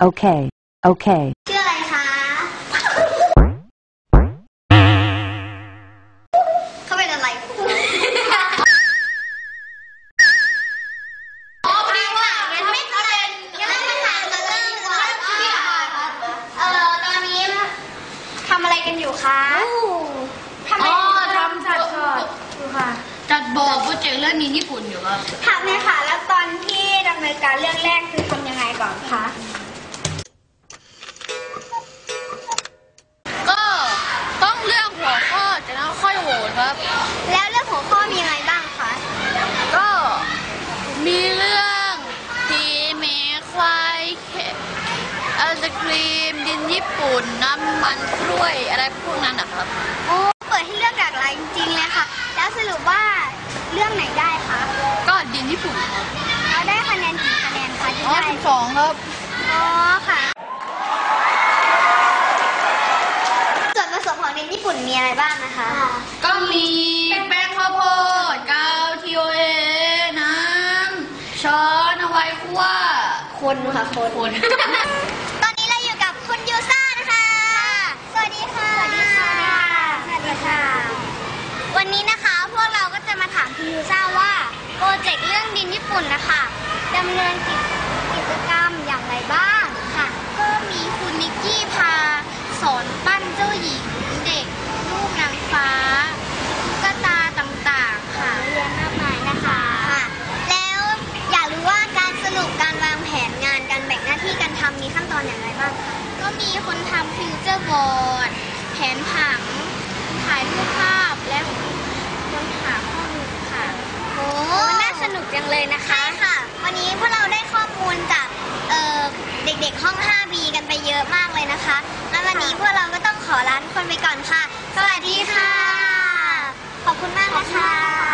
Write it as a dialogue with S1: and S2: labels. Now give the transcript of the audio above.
S1: Okay, okay.
S2: ชื่ออะไรคะ เขาเป็นอะไรอ๋อดีค่ะงั้นไม่เป็นงั้นไม่ถามกันเริ่มก่อนเออตอนนี้ทำอะไรกันอยู่คะทำอะไร
S3: อ๋อ
S2: กันอยู่
S3: ทำจัดช็อตอยู่ค่ะ
S4: จัดบอกโปรเจกต์เรื่องนี้ญี่ปุ่นอยู่ครับ
S2: ถามเลยค่ะ แล้วตอนที่ดำเนินการเรื่องแรกคือทำยังไงก่อนคะ
S4: ค่อยโหวตครับ
S2: แล้วเรื่องหัวข้อมีอะไรบ้างคะ
S4: ก็มีเรื่องผีเมควายเข็ไอศครีม ดินญี่ปุ่น น้ำมันกล้วยอะไรพวกนั้นนะครับ
S2: โอ้ เปิดให้เลือกหลากหลายจริงๆเลยค่ะ แล้วสรุปว่าเรื่องไหนได้คะ
S4: ก็ดินญี่ปุ่นครับ
S2: เราได้คะแนนกี่คะแนนคะที่
S4: อ๋อ
S2: ได้
S4: สิบสองครับ
S2: อ๋อค่ะ ส่วนผสมของดินญี่ปุ่นมีอะไรบ้างนะคะ
S4: ก็มีแป้งข้าวโพดกาวทีโอเอน้ำช้อนเอาไว้คั่ว
S2: คนค่ะคน
S4: คน
S2: ตอนนี้เราอยู่กับคุณยูซ่านะคะ สวัสดีค่ะ สวัสดีค่ะ สวัสดีค่ะ วันนี้นะคะพวกเราก็จะมาถามคุณยูซ่าว่าโปรเจกต์เรื่องดินญี่ปุ่นนะคะดำเนินกิจกิจกรรมอย่างไรบ้างค่ะ ก็มีคุณนิกกี้พาสอนปั้นเจ้าหญิงเด็กลูกนางฟ้าตุ๊กตาต่างๆ ค่ะเรียนมากมายนะคะค่ะ แล้วอยากรู้ว่าการสรุปการวางแผนงานการแบ่งหน้าที่การทำมีขั้นตอนอย่างไรบ้างคะ ก็มีคนทำฟิวเจอร์บอร์ดแผนผัง ถ่ายรูปภาพและค้นหาข้อมูลค่ะ โอ้น่าสนุกจังเลยนะคะใช่ค่ะ วันนี้พวกเราได้ข้อมูลจากเอ่อเด็กๆห้อง 5B กันไปเยอะมากเลยนะคะ แล้ววันนี้พวกเราก็ต้องขอลาทุกคนไปก่อนค่ะ สวัสดีค่ะ ขอบคุณมากนะคะ